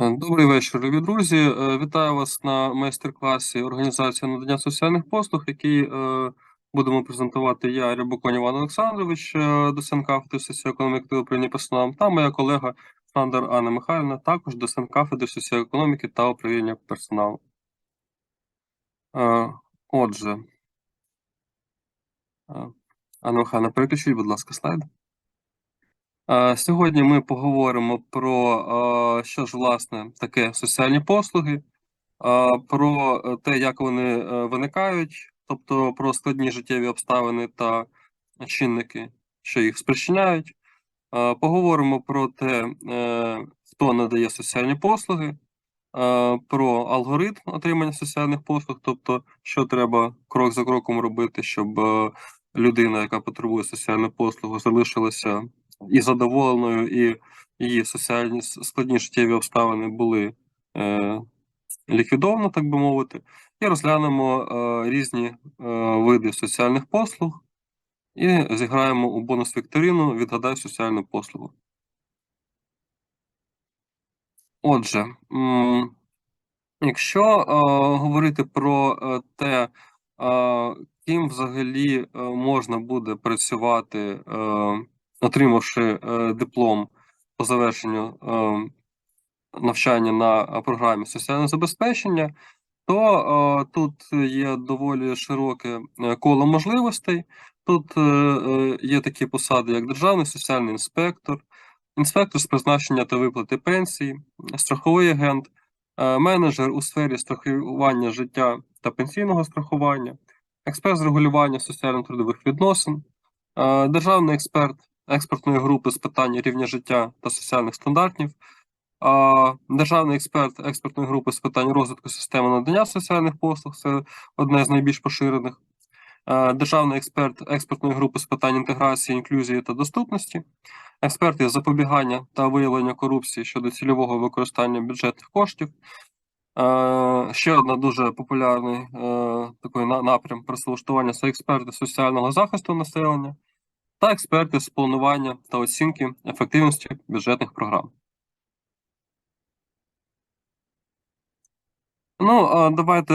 Е, Добрий вечір, любі друзі. Е, Вітаю вас на майстер-класі організації надання соціальних послуг, який е, будемо презентувати я, Рябоконь Іван Олександрович, доцент кафедри соціоекономіки та управління персоналом, та моя колега Шандер Анна Михайлівна, також доцент кафедри соціоекономіки та управління персоналом. Отже, Анна Михайлівна, переключіть, будь ласка, слайд. Е, Сьогодні ми поговоримо про е, що ж власне таке соціальні послуги, е, про те, як вони виникають, тобто про складні життєві обставини та чинники, що їх спричиняють. Поговоримо про те, хто надає соціальні послуги, про алгоритм отримання соціальних послуг, тобто, що треба крок за кроком робити, щоб людина, яка потребує соціальну послугу, залишилася і задоволеною, і її соціальні складні життєві обставини були е, ліквідовані, так би мовити, і розглянемо е, різні е, види соціальних послуг і зіграємо у бонус вікторину Відгадай соціальну послугу. Отже, м, якщо е, говорити про е, те, е, ким взагалі е, можна буде працювати, е, отримавши е, диплом по завершенню е, навчання на е, програмі соціального забезпечення, то тут є доволі широке коло можливостей. Тут є такі посади, як державний соціальний інспектор, інспектор з призначення та виплати пенсій, страховий агент, менеджер у сфері страхування життя та пенсійного страхування, експерт з регулювання соціально-трудових відносин, державний експерт експертної групи з питань рівня життя та соціальних стандартів, Державний експерт експертної групи з питань розвитку системи надання соціальних послуг це одне з найбільш поширених. Е, Державний експерт експертної групи з питань інтеграції, інклюзії та доступності, експерти з запобігання та виявлення корупції щодо цільового використання бюджетних коштів. Е, Ще одна дуже популярний е, такий напрям працевлаштування це експерти соціального захисту населення та експерти з планування та оцінки ефективності бюджетних програм. Ну, давайте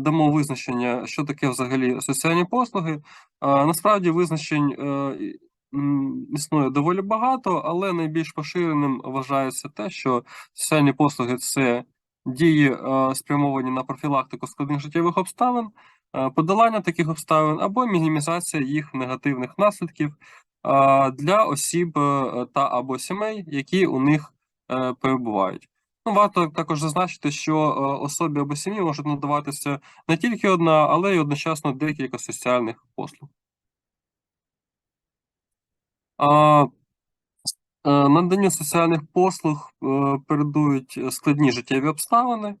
дамо визначення, що таке взагалі соціальні послуги. Насправді визначень е, існує доволі багато, але найбільш поширеним вважається те, що соціальні послуги це дії, е, спрямовані на профілактику складних життєвих обставин, подолання таких обставин або мінімізація їх негативних наслідків е, для осіб е, та або сімей, які у них е, перебувають. Ну, варто також зазначити, що е, особі або сім'ї можуть надаватися не тільки одна, але й одночасно декілька соціальних послуг. Е, Наданню соціальних послуг е, передують складні життєві обставини, е,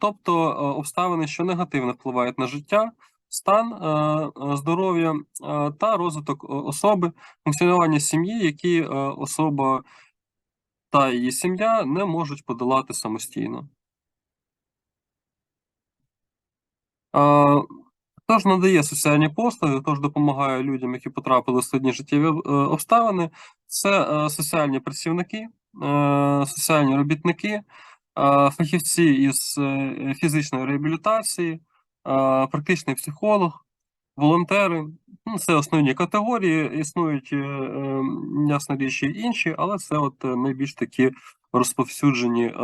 тобто е, обставини, що негативно впливають на життя, стан е, е, здоров'я е, та розвиток особи, функціонування сім'ї, які е, особа та її сім'я не можуть подолати самостійно. А, Хто ж надає соціальні послуги, хто ж допомагає людям, які потрапили в складні життєві е, обставини, це е, соціальні працівники, е, соціальні робітники, е, фахівці із е, фізичної реабілітації, практичний психолог, волонтери. Ну, це основні категорії. Існують, е, ясна річ, і інші, але це от е, найбільш такі розповсюджені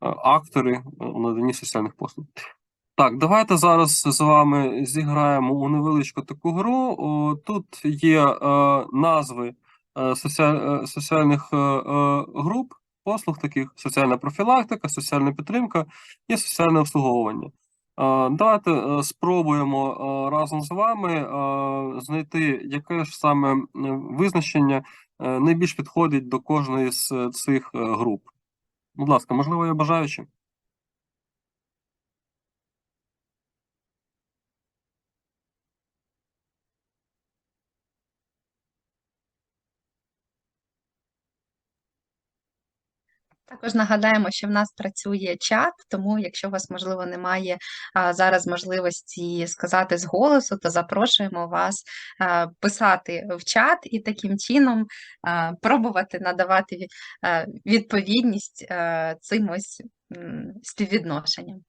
актори у наданні соціальних послуг. Так, давайте зараз з вами зіграємо у невеличку таку гру. Тут є назви соціаль, соціальних груп, послуг таких: соціальна профілактика, соціальна підтримка і соціальне обслуговування. Е, Давайте е, спробуємо е, разом з вами знайти, яке ж саме визначення найбільш підходить до кожної з цих груп. Будь ласка, можливо, є бажаючі? Також нагадаємо, що в нас працює чат, тому якщо у вас, можливо, немає зараз можливості сказати з голосу, то запрошуємо вас писати в чат і таким чином пробувати надавати відповідність цим ось співвідношенням.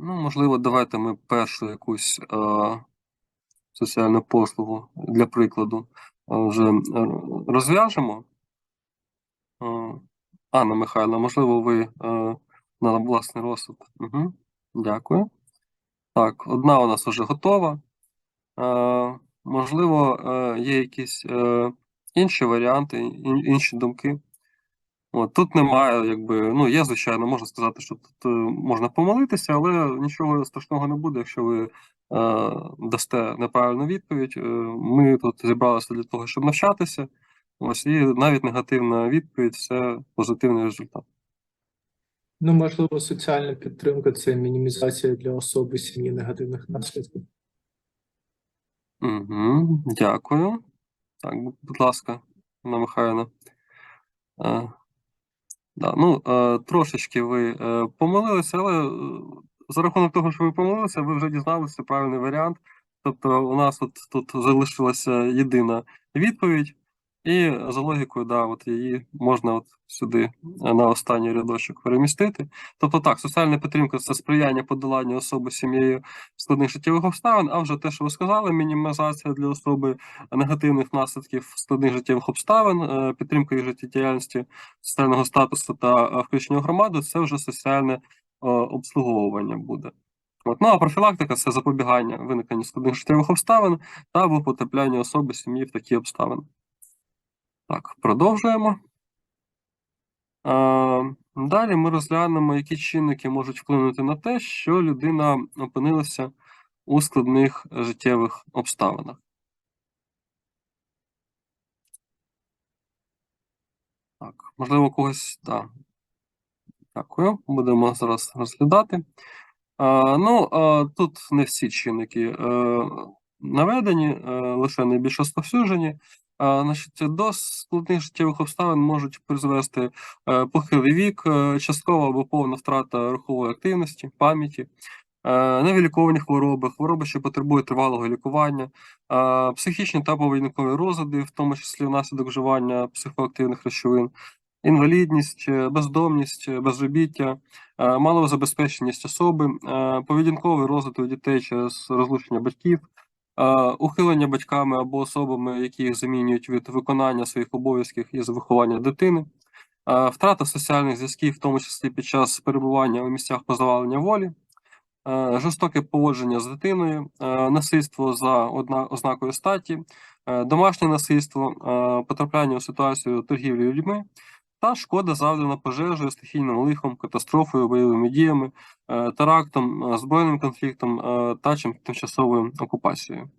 Ну, можливо, давайте ми першу якусь е, соціальну послугу для прикладу е, вже е, розв'яжемо. Е, Анна Михайловна, можливо, ви е, на власний розсуд. Угу. Дякую. Так, одна у нас вже готова. Е, можливо, е, є якісь е, інші варіанти, ін- інші думки. От, тут немає, якби, ну, є, звичайно, можна сказати, що тут е, можна помилитися, але нічого страшного не буде, якщо ви е, дасте неправильну відповідь. Е, ми тут зібралися для того, щоб навчатися. Ось, і навіть негативна відповідь це позитивний результат. Ну, можливо, соціальна підтримка це мінімізація для особи сім'ї негативних наслідків. Угу, дякую. Так, будь ласка, Анна Михайлівна. Да, ну, е, трошечки ви е, помилилися, але е, за рахунок того, що ви помилилися, ви вже дізналися правильний варіант. Тобто, у нас от тут залишилася єдина відповідь, і за логікою, да, от її можна от сюди е, на останній рядочок перемістити. Тобто, так, соціальна підтримка це сприяння подоланню особи сім'єю складних життєвих обставин, а вже те, що ви сказали, мінімізація для особи негативних наслідків складних життєвих обставин, е, підтримка їх життєдіяльності, соціального статусу та е, включення в громаду це вже соціальне обслуговування буде. От. Ну а профілактика це запобігання виникненню складних життєвих обставин та або потрапляння особи сім'ї в такі обставини. Так, продовжуємо. Е, Далі ми розглянемо, які чинники можуть вплинути на те, що людина опинилася у складних життєвих обставинах. Так, можливо, когось. Так. Дякую. Будемо зараз розглядати. А, ну, а, тут не всі чинники е, наведені, е, лише найбільш розповсюджені. Значить, до складних життєвих обставин можуть призвести е, похилий вік, е, часткова або повна втрата рухової активності, пам'яті, е, невиліковані хвороби, хвороби, що потребують тривалого лікування, психічні та поведінкові розлади, в тому числі внаслідок вживання психоактивних речовин, інвалідність, бездомність, безробіття, малозабезпеченість особи, поведінковий розвиток дітей через розлучення батьків, ухилення батьками або особами, які їх замінюють від виконання своїх обов'язків із виховання дитини, втрата соціальних зв'язків, в тому числі під час перебування у місцях позбавлення волі, жорстоке поводження з дитиною, насильство за ознакою статі, домашнє насильство, потрапляння у ситуацію торгівлі людьми та шкода завдана пожежею, стихійним лихом, катастрофою, бойовими діями, е, терактом, е, збройним конфліктом е, та тимчасовою окупацією.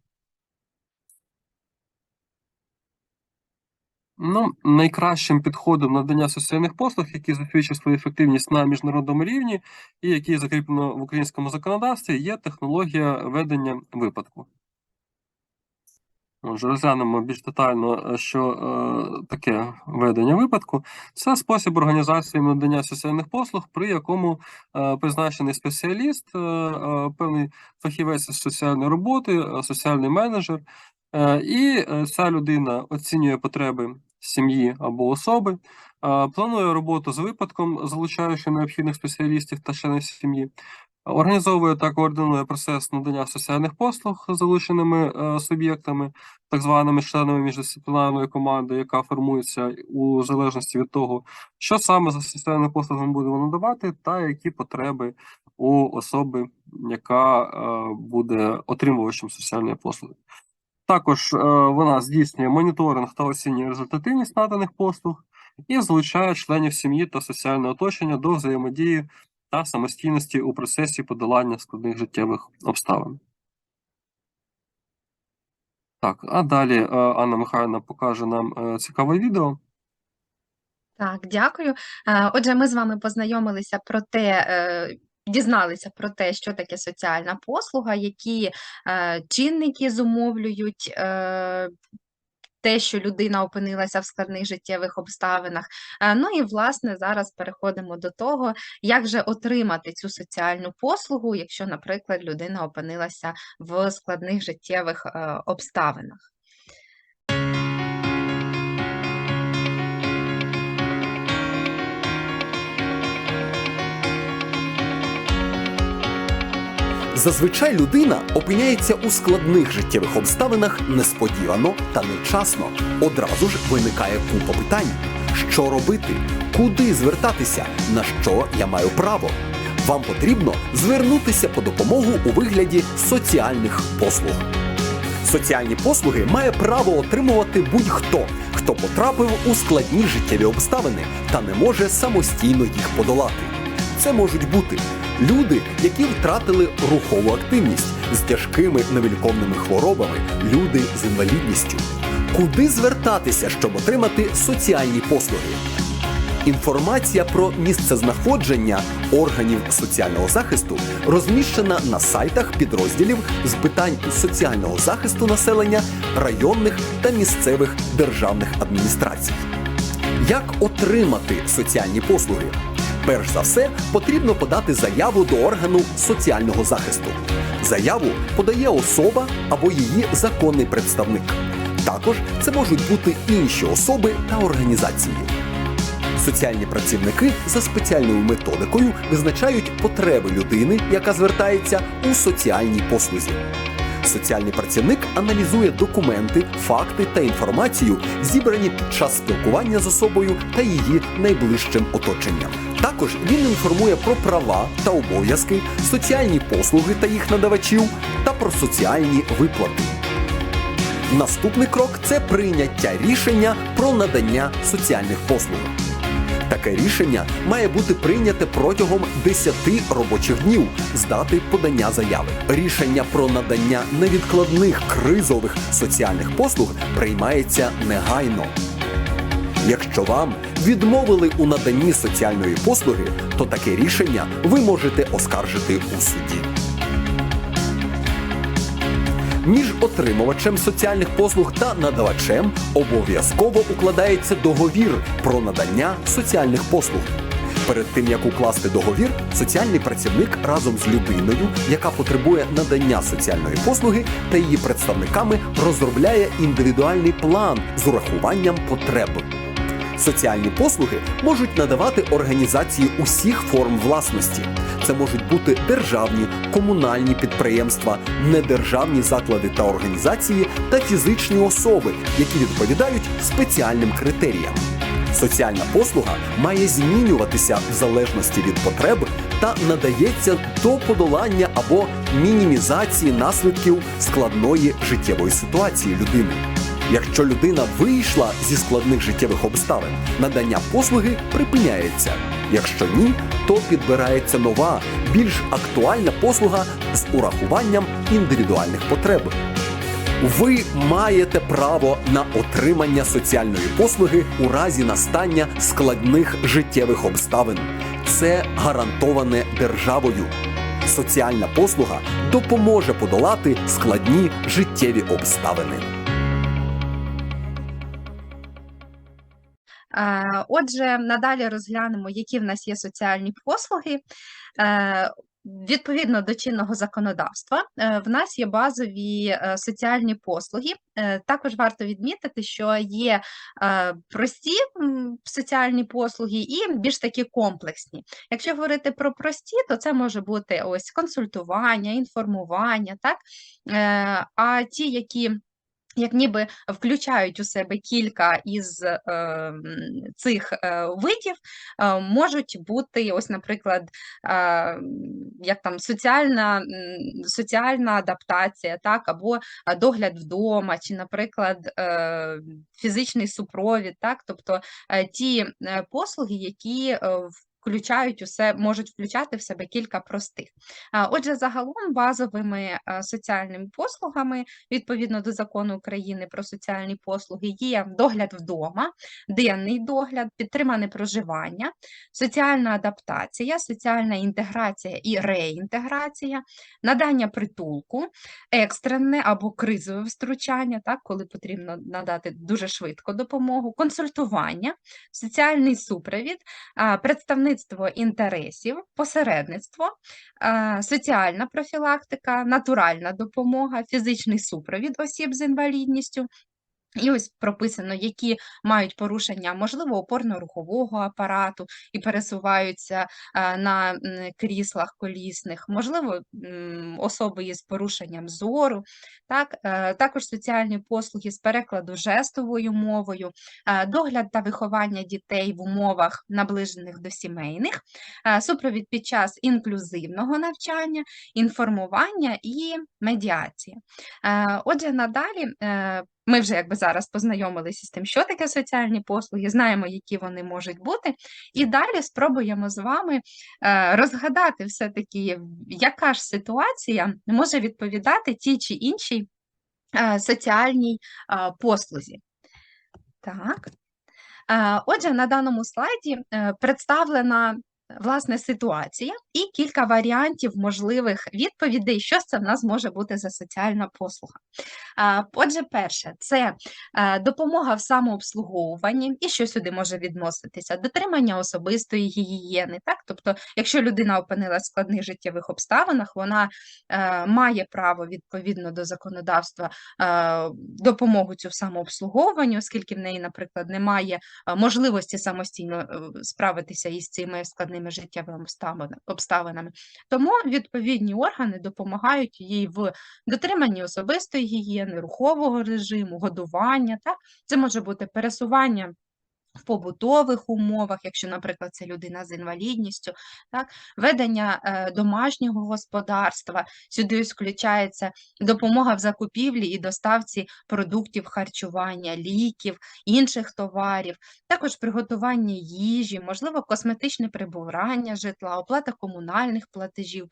Ну, найкращим підходом надання соціальних послуг, які засвідчують свою ефективність на міжнародному рівні і які закріплено в українському законодавстві, є технологія ведення випадку. Отже, розглянемо більш детально, е, що е, таке ведення випадку. Це спосіб організації надання соціальних послуг, при якому е, призначений спеціаліст, е, е, певний фахівець з соціальної роботи, е, соціальний менеджер, е, і е, ця людина оцінює потреби сім'ї або особи, е, планує роботу з випадком, залучаючи необхідних спеціалістів та членів сім'ї. Організовує та координує процес надання соціальних послуг залученими е, суб'єктами, так званими членами міждисциплінарної команди, яка формується у залежності від того, що саме за соціальними послугами будемо надавати, та які потреби у особи, яка е, буде отримувачем соціальної послуги. Також е, вона здійснює моніторинг та оцінює результативність наданих послуг і залучає членів сім'ї та соціальне оточення до взаємодії та самостійності у процесі подолання складних життєвих обставин. Так, а далі е, Анна Михайлівна покаже нам е, цікаве відео. Так, дякую. Е, Отже, ми з вами познайомилися про те, дізналися про те, що таке соціальна послуга, які чинники зумовлюють те, що людина опинилася в складних життєвих обставинах. Е, Ну і власне зараз переходимо до того, як же отримати цю соціальну послугу, якщо, наприклад, людина опинилася в складних життєвих е, обставинах. Зазвичай людина опиняється у складних життєвих обставинах несподівано та невчасно. Одразу ж виникає купа питань: що робити, куди звертатися, на що я маю право. Вам потрібно звернутися по допомогу у вигляді соціальних послуг. Соціальні послуги має право отримувати будь-хто, хто потрапив у складні життєві обставини та не може самостійно їх подолати. Це можуть бути люди, які втратили рухову активність з тяжкими невиліковними хворобами, люди з інвалідністю. Куди звертатися, щоб отримати соціальні послуги? Інформація про місцезнаходження органів соціального захисту розміщена на сайтах підрозділів з питань соціального захисту населення районних та місцевих державних адміністрацій. Як отримати соціальні послуги? Перш за все, потрібно подати заяву до органу соціального захисту. Заяву подає особа або її законний представник. Також це можуть бути інші особи та організації. Соціальні працівники за спеціальною методикою визначають потреби людини, яка звертається у соціальній послузі. Соціальний працівник аналізує документи, факти та інформацію, зібрані під час спілкування з особою та її найближчим оточенням. Також він інформує про права та обов'язки, соціальні послуги та їх надавачів та про соціальні виплати. Наступний крок це прийняття рішення про надання соціальних послуг. Таке рішення має бути прийняте протягом 10 робочих днів з дати подання заяви. Рішення про надання невідкладних кризових соціальних послуг приймається негайно. Якщо вам відмовили у наданні соціальної послуги, то таке рішення ви можете оскаржити у суді. Між отримувачем соціальних послуг та надавачем обов'язково укладається договір про надання соціальних послуг. Перед тим як укласти договір, соціальний працівник разом з людиною, яка потребує надання соціальної послуги та її представниками розробляє індивідуальний план з урахуванням потреб. Соціальні послуги можуть надавати організації усіх форм власності. Це можуть бути державні, комунальні підприємства, недержавні заклади та організації та фізичні особи, які відповідають спеціальним критеріям. Соціальна послуга має змінюватися в залежності від потреб та надається до подолання або мінімізації наслідків складної життєвої ситуації людини. Якщо людина вийшла зі складних життєвих обставин, надання послуги припиняється. Якщо ні, то підбирається нова, більш актуальна послуга з урахуванням індивідуальних потреб. Ви маєте право на отримання соціальної послуги у разі настання складних життєвих обставин. Це гарантоване державою. Соціальна послуга допоможе подолати складні життєві обставини. Отже, надалі розглянемо, які в нас є соціальні послуги. Е, Відповідно до чинного законодавства, е, в нас є базові е, соціальні послуги. Е, Також варто відмітити, що є е, прості соціальні послуги і більш такі комплексні. Якщо говорити про прості, то це може бути ось консультування, інформування, так? Е, А ті, які як ніби включають у себе кілька із е, цих е, видів, е, можуть бути, ось, наприклад, як там соціальна, соціальна адаптація, так, або догляд вдома, чи, наприклад, фізичний супровід, так, тобто ті послуги, які е, включають усе, можуть включати в себе кілька простих. Отже, загалом базовими соціальними послугами, відповідно до закону України про соціальні послуги, є догляд вдома, денний догляд, підтримане проживання, соціальна адаптація, соціальна інтеграція і реінтеграція, надання притулку, екстрене або кризове втручання, так, коли потрібно надати дуже швидко допомогу, консультування, соціальний супровід, а, представництво інтересів, посередництво, соціальна профілактика, натуральна допомога, фізичний супровід осіб з інвалідністю. І ось прописано, які мають порушення, можливо, опорно-рухового апарату і пересуваються на кріслах колісних, можливо, особи із порушенням зору, так, е, також соціальні послуги з перекладу жестовою мовою, е, догляд та виховання дітей в умовах, наближених до сімейних, е, супровід під час інклюзивного навчання, інформування і медіація. Е, Отже, надалі е, ми вже якби зараз познайомилися з тим, що таке соціальні послуги, знаємо, які вони можуть бути, і далі спробуємо з вами е, розгадати все-таки, яка ж ситуація може відповідати тій чи іншій е, соціальній е, послузі. Так. Отже, на даному слайді представлена власне ситуація і кілька варіантів можливих відповідей, що це в нас може бути за соціальна послуга. Отже, перше, це е, допомога в самообслуговуванні, і що сюди може відноситися? Дотримання особистої гігієни. Так? Тобто, якщо людина опинилась в складних життєвих обставинах, вона е, має право відповідно до законодавства е, допомогу цю в самообслуговуванні, оскільки в неї, наприклад, немає можливості самостійно справитися із цими складними життєвими обставинами. Тому відповідні органи допомагають їй в дотриманні особистої гігієни, рухового режиму, годування. Так? Це може бути пересування в побутових умовах, якщо, наприклад, це людина з інвалідністю, так? ведення е, домашнього господарства. Сюди включається допомога в закупівлі і доставці продуктів харчування, ліків, інших товарів, також приготування їжі, можливо, косметичне прибирання житла, оплата комунальних платежів,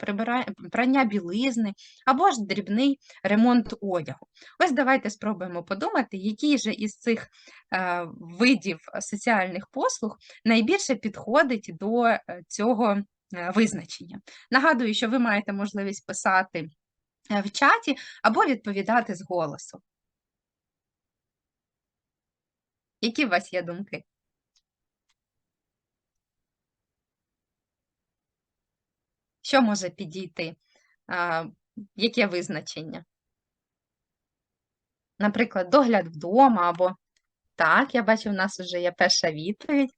прання білизни або ж дрібний ремонт одягу. Ось давайте спробуємо подумати, який же із цих е, видів соціальних послуг найбільше підходить до е, цього е, визначення. Нагадую, що ви маєте можливість писати е, в чаті або відповідати з голосу. Які у вас є думки? Що може підійти? Яке визначення? Наприклад, догляд вдома або так, я бачу, в нас вже є перша відповідь.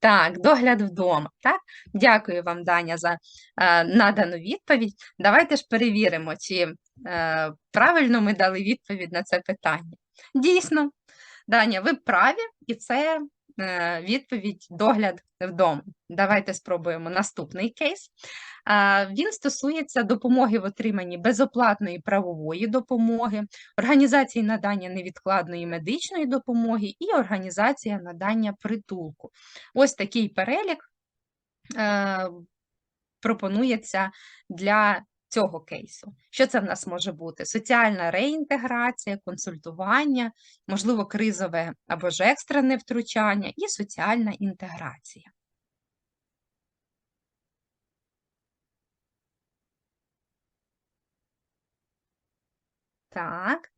Так, догляд вдома. Так? Дякую вам, Даня, за е, надану відповідь. Давайте ж перевіримо, чи е, правильно ми дали відповідь на це питання. Дійсно, Даня, ви праві, і це відповідь догляд вдома. Давайте спробуємо наступний кейс. Він стосується допомоги в отриманні безоплатної правової допомоги, організації надання невідкладної медичної допомоги і організація надання притулку. Ось такий перелік е, пропонується для цього кейсу. Що це в нас може бути? Соціальна реінтеграція, консультування, можливо, кризове або ж екстрене втручання і соціальна інтеграція. Так.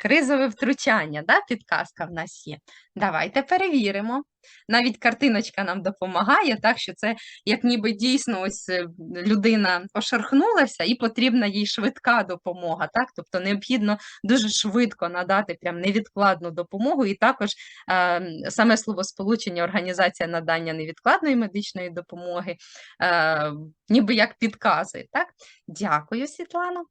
Кризове втручання, да, підказка в нас є. Давайте перевіримо. Навіть картиночка нам допомагає, так що це як ніби дійсно ось е, людина ошархнулася і потрібна їй швидка допомога. Так? Тобто необхідно дуже швидко надати прям невідкладну допомогу, і також е, саме словосполучення організація надання невідкладної медичної допомоги, е, ніби як підказує. Так? Дякую, Світлано.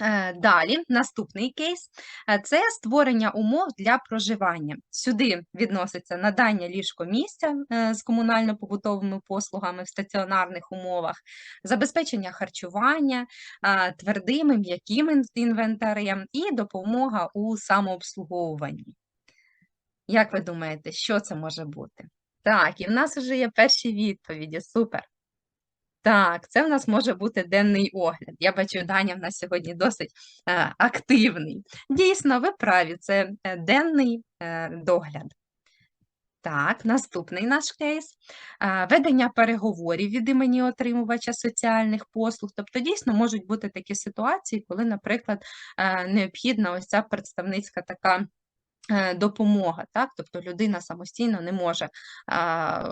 Е, Далі, наступний кейс е, це створення умов для проживання. Сюди відноситься надання ліжкомісця е, з комунально-побутовими послугами в стаціонарних умовах, забезпечення харчування, а, твердим м'яким інвентарем і допомога у самообслуговуванні. Як ви думаєте, що це може бути? Так, і в нас вже є перші відповіді. Супер. Так, це в нас може бути денний огляд. Я бачу, Даня в нас сьогодні досить е, активний. Дійсно, ви праві, це е, денний е, догляд. Так, наступний наш кейс. Е, Ведення переговорів від імені отримувача соціальних послуг. Тобто, дійсно можуть бути такі ситуації, коли, наприклад, е, необхідна ось ця представницька така допомога, так? Тобто людина самостійно не може а,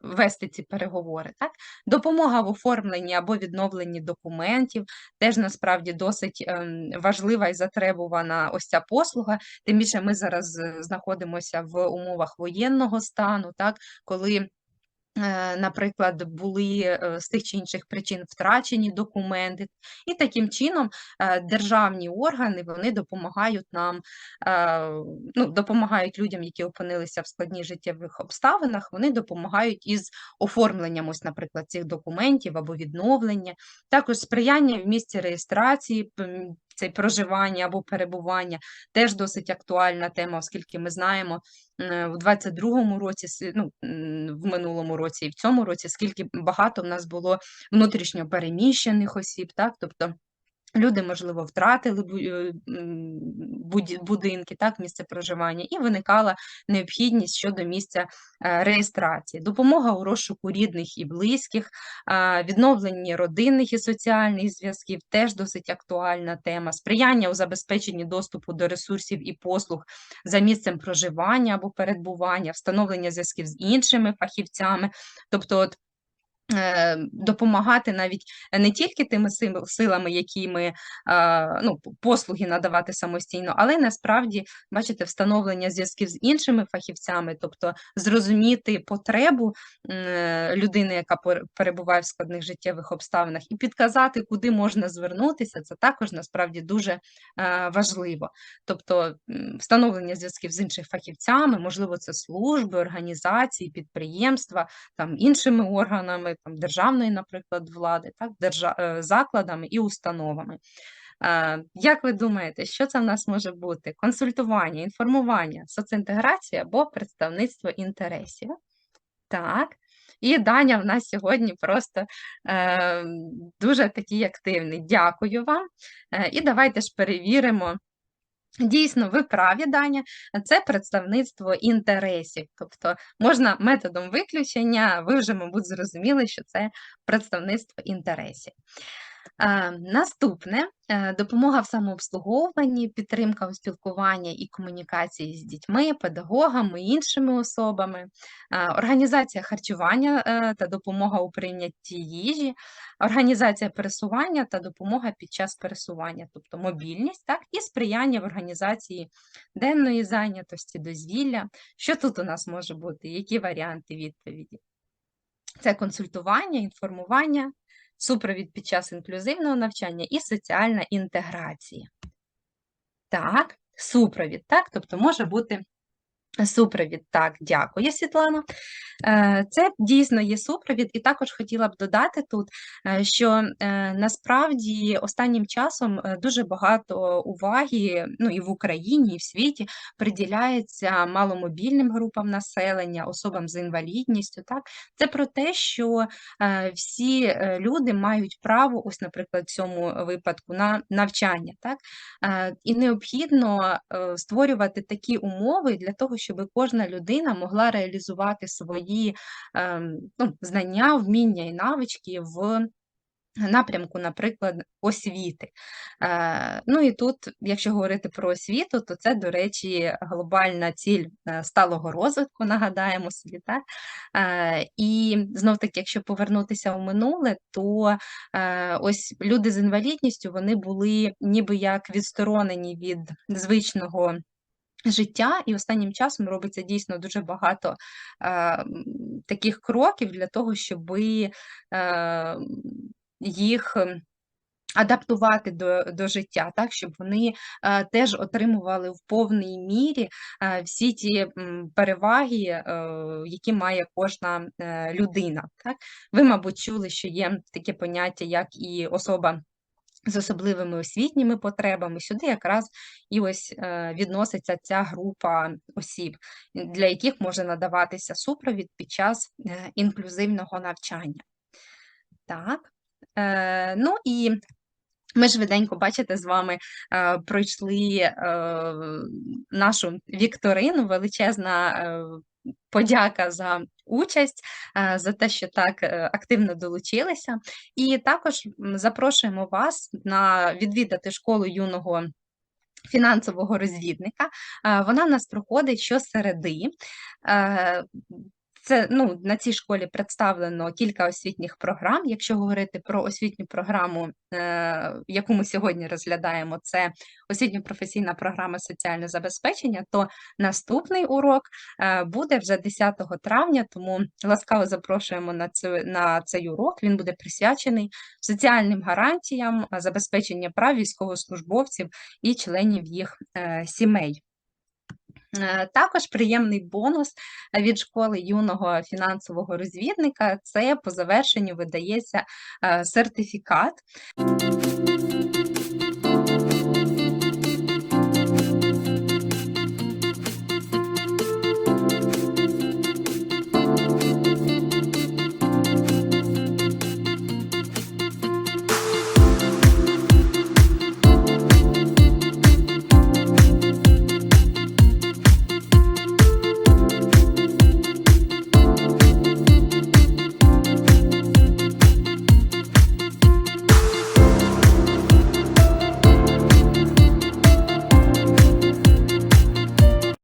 вести ці переговори. Так? Допомога в оформленні або відновленні документів теж насправді досить ем, важлива і затребувана ось ця послуга. Тим більше ми зараз е, знаходимося в умовах воєнного стану, так? коли Наприклад, були е, з тих чи інших причин втрачені документи, і таким чином е, державні органи вони допомагають нам, е, ну, допомагають людям, які опинилися в складних життєвих обставинах, вони допомагають із оформленням, ось, наприклад, цих документів або відновлення, також сприяння в місці реєстрації. М, Це проживання або перебування теж досить актуальна тема, оскільки ми знаємо, в 22-му році, ну, в минулому році і в цьому році, скільки багато в нас було внутрішньо переміщених осіб, так, тобто люди, можливо, втратили е, будинки, так, місце проживання, і виникала необхідність щодо місця е, реєстрації. Допомога у розшуку рідних і близьких, а, відновленні родинних і соціальних зв'язків теж досить актуальна тема. Сприяння у забезпеченні доступу до ресурсів і послуг за місцем проживання або перебування, встановлення зв'язків з іншими фахівцями. Тобто, от е, допомагати навіть не тільки тими сил- силами, які ми ну, послуги надавати самостійно, але насправді бачите встановлення зв'язків з іншими фахівцями, тобто зрозуміти потребу е, людини, яка пер- перебуває в складних життєвих обставинах, і підказати, куди можна звернутися, це також насправді дуже е, важливо. Тобто встановлення зв'язків з іншими фахівцями, можливо, це служби, організації, підприємства, там іншими органами, там державної, наприклад, влади, так, держа... е, закладами і установами. Е, Як ви думаєте, що це в нас може бути? Консультування, інформування, соцінтеграція або представництво інтересів? Так. І Даня в нас сьогодні просто е, дуже такий активний. Дякую вам. Е, і давайте ж перевіримо. Дійсно, ви праві, Даня, це представництво інтересів. Тобто можна методом виключення, ви вже, мабуть, зрозуміли, що це представництво інтересів. Е, Наступне е, допомога в самообслуговуванні, підтримка у спілкуванні і комунікації з дітьми, педагогами, іншими особами, е, організація харчування та допомога у прийнятті їжі, організація пересування та допомога під час пересування, тобто мобільність, так, і сприяння в організації денної зайнятості, дозвілля. Що тут у нас може бути? Які варіанти відповіді? Це консультування, інформування, супровід під час інклюзивного навчання і соціальна інтеграція. Так, супровід, так, тобто може бути супровід. Так, дякую, Світлана. Е, Це дійсно є супровід, і також хотіла б додати тут, е, що е, насправді останнім часом дуже багато уваги, ну і в Україні, і в світі приділяється маломобільним групам населення, особам з інвалідністю. Так, це про те, що всі люди мають право, ось, наприклад, в цьому випадку на навчання, так, і необхідно створювати такі умови для того, щоб кожна людина могла реалізувати свої ем, ну, знання, вміння і навички в напрямку, наприклад, освіти. Е, Ну і тут, якщо говорити про освіту, то це, до речі, глобальна ціль е, сталого розвитку, нагадаємо собі, так? Е, І знов-таки, якщо повернутися в минуле, то ось люди з інвалідністю вони були ніби як відсторонені від звичного життя, і останнім часом робиться дійсно дуже багато е, таких кроків для того, щоб е, їх адаптувати до, до життя, так, щоб вони е, теж отримували в повній мірі е, всі ті переваги, е, які має кожна е, людина. Так? Ви, мабуть, чули, що є таке поняття, як і особа з особливими освітніми потребами. Сюди якраз і ось е, відноситься ця група осіб, для яких може надаватися супровід під час е, інклюзивного навчання. Так, е, ну і ми швиденько, бачите, з вами пройшли нашу вікторину. Величезна подяка за участь, е, за те, що так е, активно долучилися. І також запрошуємо вас на відвідати школу юного. Фінансового розвідника. Е, Вона в нас проходить щосереди. Це ну, на цій школі представлено кілька освітніх програм. Якщо говорити про освітню програму, е, яку ми сьогодні розглядаємо, це освітньо-професійна програма соціальне забезпечення, то наступний урок е, буде вже 10 травня, тому ласкаво запрошуємо на цю на цей урок. Він буде присвячений соціальним гарантіям, забезпечення прав військовослужбовців і членів їх е, сімей. Е, Також приємний бонус від школи юного фінансового розвідника це по завершенню видається е, сертифікат.